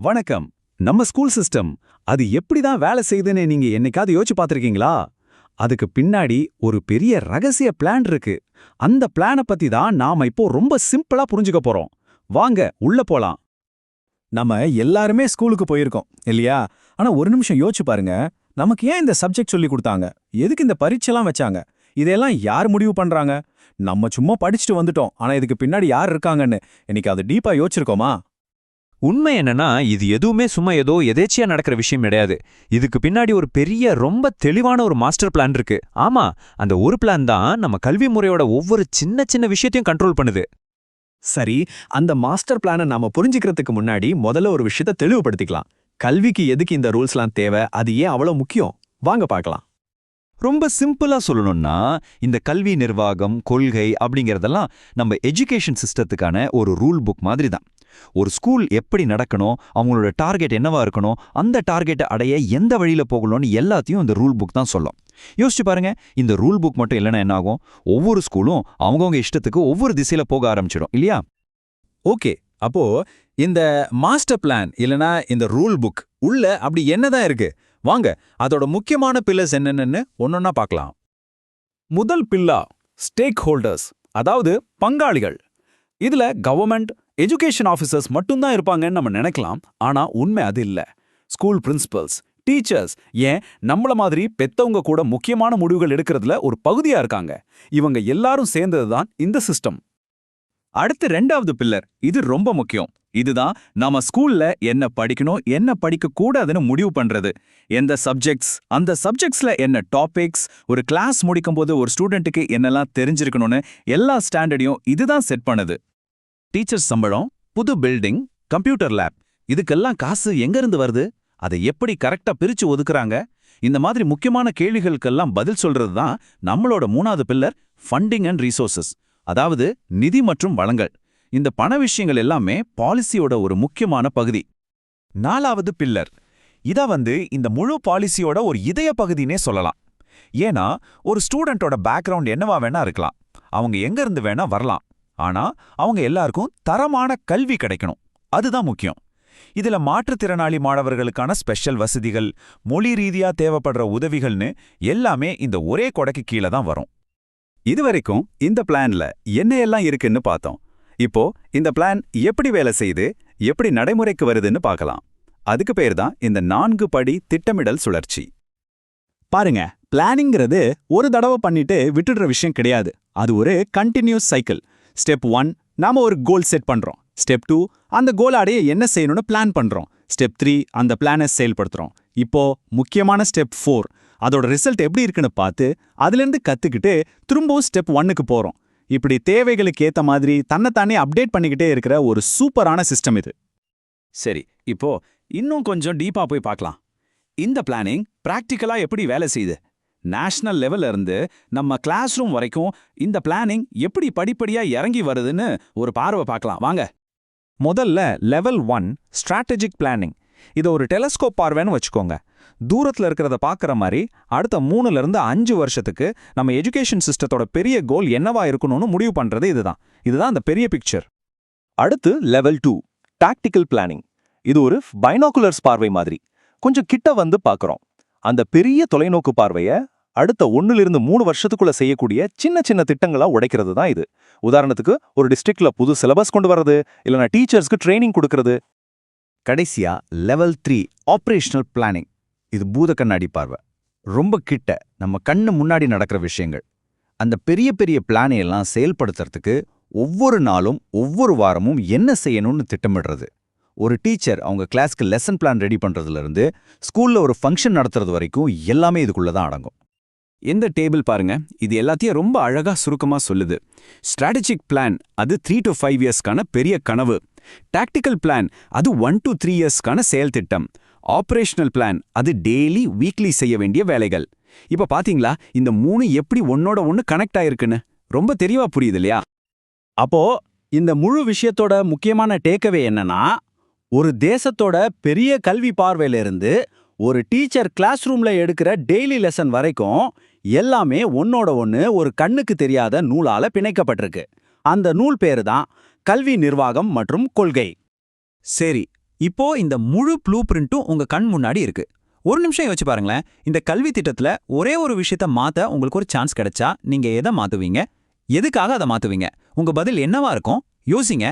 வணக்கம். நம்ம school system அது எப்படி தான் வேலை செய்யுதுன்னு நீங்க என்னைக்காவது யோசிச்சு பார்த்துருக்கீங்களா? அதுக்கு பின்னாடி ஒரு பெரிய ரகசிய பிளான் இருக்கு. அந்த பிளானை பத்தி தான் நாம இப்போ ரொம்ப சிம்பிளா புரிஞ்சுக்க போறோம். வாங்க உள்ள போலாம். நம்ம எல்லாருமே ஸ்கூலுக்கு போயிருக்கோம் இல்லையா? ஆனா ஒரு நிமிஷம் யோசிச்சு பாருங்க. நமக்கு ஏன் இந்த சப்ஜெக்ட் சொல்லி கொடுத்தாங்க? எதுக்கு இந்த பரீட்சைலாம் வச்சாங்க? இதெல்லாம் யார் முடிவு பண்றாங்க? நம்ம சும்மா படிச்சுட்டு வந்துட்டோம். ஆனா இதுக்கு பின்னாடி யார் இருக்காங்கன்னு இன்னைக்கு அது டீப்பா யோசிச்சிருக்கோமா? உண்மை என்னன்னா இது எதுவுமே சும்மா ஏதோ எதேச்சியா நடக்கிற விஷயம் கிடையாது. இதுக்கு பின்னாடி ஒரு பெரிய ரொம்ப தெளிவான ஒரு மாஸ்டர் பிளான் இருக்கு. ஆமா அந்த ஒரு பிளான் தான் நம்ம கல்வி முறையோட ஒவ்வொரு சின்ன சின்ன விஷயத்தையும் கண்ட்ரோல் பண்ணுது. சரி அந்த மாஸ்டர் பிளானை நாம புரிஞ்சுக்கிறதுக்கு முன்னாடி முதல்ல ஒரு விஷயத்த தெளிவுபடுத்திக்கலாம். கல்விக்கு எதுக்கு இந்த ரூல்ஸ்லாம் தேவை? அது ஏன் அவ்வளவு முக்கியம்? வாங்க பார்க்கலாம். ரொம்ப சிம்பிளா சொல்லணும்னா இந்த கல்வி நிர்வாகம் கொள்கை அப்படிங்கறதெல்லாம் நம்ம எஜுகேஷன் சிஸ்டத்துக்கான ஒரு ரூல் புக் மாதிரி தான். ஒரு ஸ்கூல் எப்படி நடக்கணும் அவங்களோட டார்கெட் என்னவா இருக்கணும் அந்த டார்கெட்டை அடைய எந்த வழியில் போகணும்னு எல்லாத்தையும் இந்த ரூல் புக் தான் சொல்லும். யோசிச்சு பாருங்க இந்த ரூல் புக் மட்டும் இல்லைன்னா என்ன ஆகும்? ஒவ்வொரு ஸ்கூலும் அவங்கவுங்க இஷ்டத்துக்கு ஒவ்வொரு திசையில போக ஆரம்பிச்சிடும் இல்லையா? ஓகே அப்போ இந்த மாஸ்டர் பிளான் இல்லனா இந்த ரூல் புக் உள்ள அப்படி என்னதான் இருக்கு? வாங்க அதோட முக்கியமான பில்லர்ஸ் என்னென்னு ஒன்னொன்னா பார்க்கலாம். முதல் பில்லா ஸ்டேக் ஹோல்டர்ஸ் அதாவது பங்காளிகள். இதுல கவர்மெண்ட் எஜுகேஷன் ஆஃபீஸர்ஸ் மட்டும்தான் இருப்பாங்கன்னு நம்ம நினைக்கலாம். ஆனா உண்மை அது இல்ல. ஸ்கூல் பிரின்சிபல்ஸ் டீச்சர்ஸ் ஏன் நம்மள மாதிரி பெத்தவங்க கூட முக்கியமான முடிவுகள் எடுக்கிறதுல ஒரு பகுதியா இருக்காங்க. இவங்க எல்லாரும் சேர்ந்தது தான் இந்த சிஸ்டம் அடுத்து ரெண்டாவது பில்லர் இது ரொம்ப முக்கியம். இதுதான் நாம ஸ்கூல்ல என்ன படிக்கணும் என்ன படிக்க கூடாதுன்னு முடிவு பண்றது. எந்த சப்ஜெக்ட்ஸ் அந்த சப்ஜெக்ட்ஸ்ல என்ன டாபிக்ஸ் ஒரு கிளாஸ் முடிக்கும் போது ஒரு ஸ்டூடெண்ட்டுக்கு என்னெல்லாம் தெரிஞ்சிருக்கணும்னு எல்லா ஸ்டாண்டர்டையும் இதுதான் செட் பண்ணுது. டீச்சர்ஸ் சம்பளம் புது பில்டிங் கம்ப்யூட்டர் லேப் இதுக்கெல்லாம் காசு எங்கிருந்து வருது? அதை எப்படி கரெக்டா பிரிச்சு ஒதுக்குறாங்க? இந்த மாதிரி முக்கியமான கேள்விகளுக்கெல்லாம் பதில் சொல்றது தான் நம்மளோட மூணாவது பில்லர் ஃபண்டிங் அண்ட் ரீசோர்சஸ் அதாவது நிதி மற்றும் வளங்கள். இந்த பண விஷயங்கள் எல்லாமே பாலிசியோட ஒரு முக்கியமான பகுதி. நாலாவது பில்லர் இதை வந்து இந்த முழு பாலிசியோட ஒரு இதய பகுதினே சொல்லலாம். ஏன்னா ஒரு ஸ்டூடெண்டோட பேக்ரவுண்ட் என்னவா வேணா இருக்கலாம். அவங்க எங்க இருந்து வேணா வரலாம். ஆனா அவங்க எல்லாருக்கும் தரமான கல்வி கிடைக்கணும். அதுதான் முக்கியம். இதுல மாற்றுத்திறனாளி மாணவர்களுக்கான ஸ்பெஷல் வசதிகள் மொழி ரீதியா தேவைப்படுற உதவிகள்னு எல்லாமே இந்த ஒரே கொடைக்கு கீழே தான் வரும். இதுவரைக்கும் இந்த பிளான்ல என்ன எல்லாம் இருக்குன்னு பார்த்தோம். இப்போ இந்த பிளான் எப்படி வேலை செய்து எப்படி நடைமுறைக்கு வருதுன்னு பார்க்கலாம். அதுக்கு பேர் தான் இந்த நான்கு படி திட்டமிடல் சுழற்சி. பாருங்க பிளானிங்கிறது ஒரு தடவை பண்ணிட்டு விட்டுடுற விஷயம் கிடையாது. அது ஒரு கண்டினியூஸ் சைக்கிள் ஸ்டெப் ஒன் நாம ஒரு கோல் செட் பண்றோம். ஸ்டெப் டூ அந்த கோல் அடைய என்ன செய்யணும்னு பிளான் பண்றோம். ஸ்டெப் த்ரீ அந்த பிளானை செயல்படுத்துறோம். இப்போ முக்கியமான ஸ்டெப் ஃபோர் அதோட ரிசல்ட் எப்படி இருக்குன்னு பார்த்து அதுலேருந்து கத்துக்கிட்டு திரும்பவும் ஸ்டெப் ஒன்னுக்கு போறோம். இப்படி தேவைகளுக்கு ஏத்த மாதிரி தன்னைத்தானே அப்டேட் பண்ணிக்கிட்டே இருக்கிற ஒரு சூப்பரான சிஸ்டம் இது. சரி இப்போ இன்னும் கொஞ்சம் டீப்பா போய் பார்க்கலாம். இந்த பிளானிங் பிராக்டிக்கலா எப்படி வேலை செய்யுது? நேஷனல் லெவல்ல இருந்து நம்ம கிளாஸ் ரூம் வரைக்கும் இந்த பிளானிங் எப்படி படிப்படியா இறங்கி வருதுன்னு ஒரு பார்வை பார்க்கலாம். வாங்க. முதல்ல லெவல் ஒன் ஸ்ட்ராட்டஜிக் பிளானிங் இதை ஒரு டெலஸ்கோப் பார்வைன்னு வச்சுக்கோங்க. தூரத்தில் இருக்கிறத பார்க்குற மாதிரி அடுத்த மூணுல இருந்து அஞ்சு வருஷத்துக்கு நம்ம எஜுகேஷன் சிஸ்டத்தோட பெரிய கோல் என்னவா இருக்கணும்னு முடிவு பண்றது இதுதான். இதுதான் அந்த பெரிய பிக்சர் அடுத்து லெவல் டூ டாக்டிக்கல் பிளானிங் இது ஒரு பைனாகுலர்ஸ் பார்வை மாதிரி. கொஞ்சம் கிட்ட வந்து பார்க்குறோம். அந்த பெரிய தொலைநோக்கு பார்வையை அடுத்த ஒன்னுலிருந்து மூணு வருஷத்துக்குள்ள செய்யக்கூடிய சின்ன சின்ன திட்டங்களா உடைக்கிறது தான் இது. உதாரணத்துக்கு ஒரு டிஸ்ட்ரிக்ட்ல புது சிலபஸ் கொண்டு வரது இல்லைனா டீச்சர்ஸ்க்கு ட்ரைனிங் கொடுக்கறது. கடைசியா லெவல் த்ரீ ஆப்ரேஷனல் பிளானிங் இது பூத கண்ணாடி பார்வை. ரொம்ப கிட்ட நம்ம கண்ணு முன்னாடி நடக்கிற விஷயங்கள். அந்த பெரிய பெரிய பிளானை எல்லாம் செயல்படுத்துறதுக்கு ஒவ்வொரு நாளும் ஒவ்வொரு வாரமும் என்ன செய்யணும்னு திட்டமிடுறது. ஒரு டீச்சர் அவங்க கிளாஸ்க்கு லெசன் பிளான் ரெடி பண்றதுல இருந்து ஸ்கூல்ல ஒரு ஃபங்க்ஷன் நடத்துறது வரைக்கும் எல்லாமே இதுக்குள்ள தான் அடங்கும். இந்த டேபிள் பாருங்க. இது எல்லாத்தையும் ரொம்ப அழகா சுருக்கமா சொல்லுது. ஸ்ட்ராட்டஜிக் பிளான் அது த்ரீ டு ஃபைவ் இயர்ஸ்க்கான பெரிய கனவு. டாக்டிக்கல் பிளான் அது ஒன் டு த்ரீ இயர்ஸ்க்கான செயல் திட்டம். ஆபரேஷனல் பிளான் அது டெய்லி வீக்லி செய்ய வேண்டிய வேலைகள். இப்ப பாத்தீங்களா இந்த மூணு எப்படி ஒன்னோட ஒன்னு கனெக்ட் ஆயிருக்குன்னு? ரொம்ப தெளிவா புரியுது இல்லையா? அப்போ இந்த முழு விஷயத்தோட முக்கியமான டேக்கவே என்னன்னா ஒரு தேசத்தோட பெரிய கல்வி பார்வையில இருந்து ஒரு டீச்சர் கிளாஸ் ரூம்ல எடுக்கிற டெய்லி லெசன் வரைக்கும் எல்லாமே ஒன்னோட ஒன்னு ஒரு கண்ணுக்கு தெரியாத நூலால பிணைக்கப்பட்டிருக்கு. அந்த நூல் பேரு தான் கல்வி நிர்வாகம் மற்றும் கொள்கை. சரி இப்போ இந்த முழு ப்ளூ பிரிண்ட்டும் உங்க கண் முன்னாடி இருக்கு. ஒரு நிமிஷம் யோசிச்சு பாருங்களேன். இந்த கல்வி திட்டத்துல ஒரே ஒரு விஷயத்த மாத்த உங்களுக்கு ஒரு சான்ஸ் கிடைச்சா நீங்க எதை மாத்துவீங்க? எதுக்காக அதை மாத்துவீங்க? உங்க பதில் என்னவா இருக்கும்? யோசிங்க.